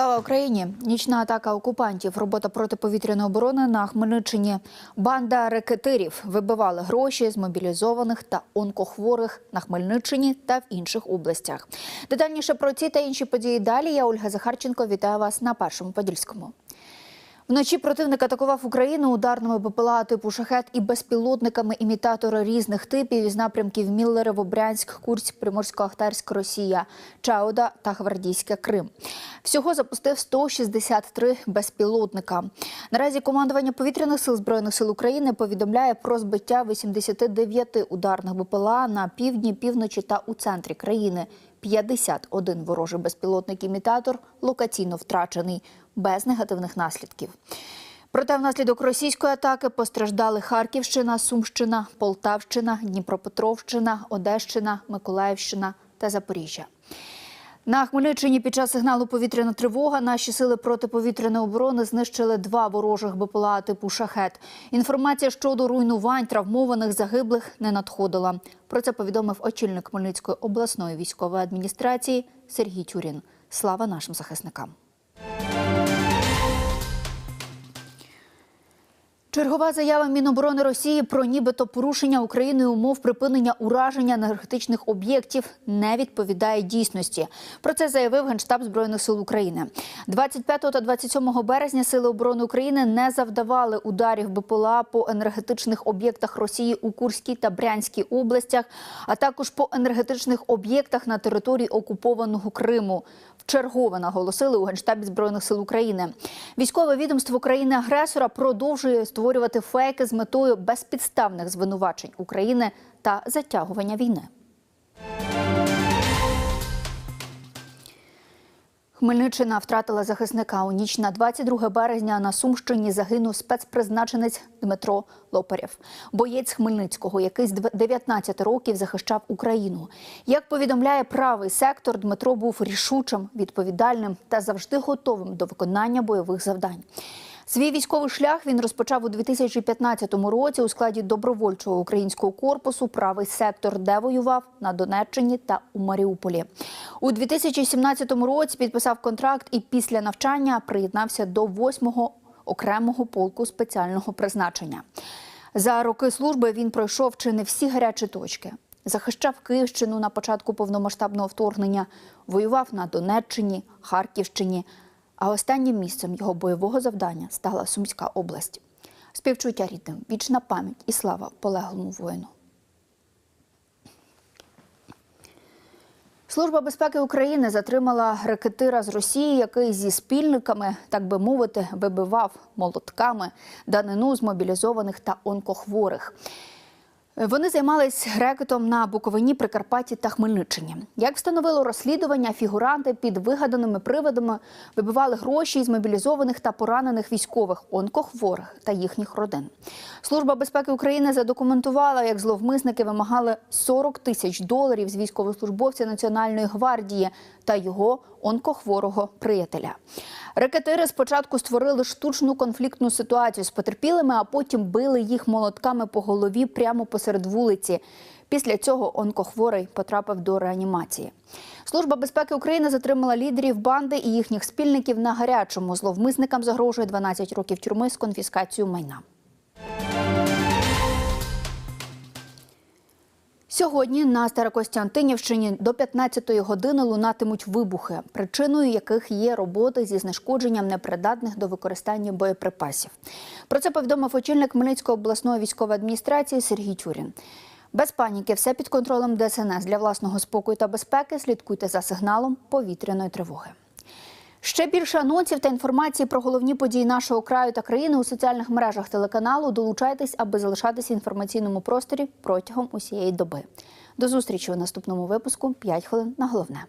Слава Україні! Нічна атака окупантів, робота протиповітряної оборони на Хмельниччині. Банда рекетирів вибивали гроші з мобілізованих та онкохворих на Хмельниччині та в інших областях. Детальніше про ці та інші події далі. Я Ольга Захарченко. Вітаю вас на першому подільському. Вночі противник атакував Україну ударними БПЛА типу шахет і безпілотниками імітатори різних типів із напрямків Міллерево, Брянськ, Курськ, Приморсько-Ахтарськ, Росія, Чауда та Гвардійське Крим. Всього запустив 163 безпілотника. Наразі командування повітряних сил збройних сил України повідомляє про збиття 89 ударних БПЛА на півдні, півночі та у центрі країни. 51 ворожий безпілотник-імітатор локаційно втрачений без негативних наслідків. Проте внаслідок російської атаки постраждали Харківщина, Сумщина, Полтавщина, Дніпропетровщина, Одещина, Миколаївщина та Запоріжжя. На Хмельниччині під час сигналу повітряна тривога наші сили протиповітряної оборони знищили два ворожих БПЛА типу шахет. Інформація щодо руйнувань, травмованих, загиблих не надходила. Про це повідомив очільник Хмельницької обласної військової адміністрації Сергій Тюрін. Слава нашим захисникам. Чергова заява Міноборони Росії про нібито порушення Україною умов припинення ураження енергетичних об'єктів не відповідає дійсності. Про це заявив Генштаб Збройних сил України. 25 та 27 березня Сили оборони України не завдавали ударів БПЛА по енергетичних об'єктах Росії у Курській та Брянській областях, а також по енергетичних об'єктах на території окупованого Криму. Вчергове наголосили у Генштабі Збройних сил України. Військове відомство країни-агресора продовжує створювати фейки з метою безпідставних звинувачень України та затягування війни. Хмельниччина втратила захисника. У ніч на 22 березня на Сумщині загинув спецпризначенець Дмитро Лопарєв, боєць Хмельницького, який з 19 років захищав Україну. Як повідомляє правий сектор, Дмитро був рішучим, відповідальним та завжди готовим до виконання бойових завдань. Свій військовий шлях він розпочав у 2015 році у складі добровольчого українського корпусу Правий сектор, де воював на Донеччині та у Маріуполі. У 2017 році підписав контракт і після навчання приєднався до 8-го окремого полку спеціального призначення. За роки служби він пройшов чи не всі гарячі точки. Захищав Київщину на початку повномасштабного вторгнення, воював на Донеччині, Харківщині. А останнім місцем його бойового завдання стала Сумська область. Співчуття рідним, вічна пам'ять і слава полеглому воїну. Служба безпеки України затримала рекетира з Росії, який зі спільниками, так би мовити, вибивав молотками данину з мобілізованих та онкохворих. Вони займались рекетом на Буковині, Прикарпатті та Хмельниччині. Як встановило розслідування, фігуранти під вигаданими приводами вибивали гроші із мобілізованих та поранених військових, онкохворих та їхніх родин. Служба безпеки України задокументувала, як зловмисники вимагали 40 тисяч доларів з військовослужбовця Національної гвардії та його онкохворого приятеля. Рекетири спочатку створили штучну конфліктну ситуацію з потерпілими, а потім били їх молотками по голові прямо посеред вулиці. Після цього онкохворий потрапив до реанімації. Служба безпеки України затримала лідерів банди і їхніх спільників на гарячому. Зловмисникам загрожує 12 років тюрми з конфіскацією майна. Сьогодні на Старокостянтинівщині до 15-ї години лунатимуть вибухи, причиною яких є роботи зі знешкодженням непридатних до використання боєприпасів. Про це повідомив очільник Хмельницької обласної військової адміністрації Сергій Тюрін. Без паніки, все під контролем ДСНС для власного спокою та безпеки. Слідкуйте за сигналом повітряної тривоги. Ще більше анонсів та інформації про головні події нашого краю та країни у соціальних мережах телеканалу. Долучайтесь, аби залишатися в інформаційному просторі протягом усієї доби. До зустрічі у наступному випуску. 5 хвилин на головне.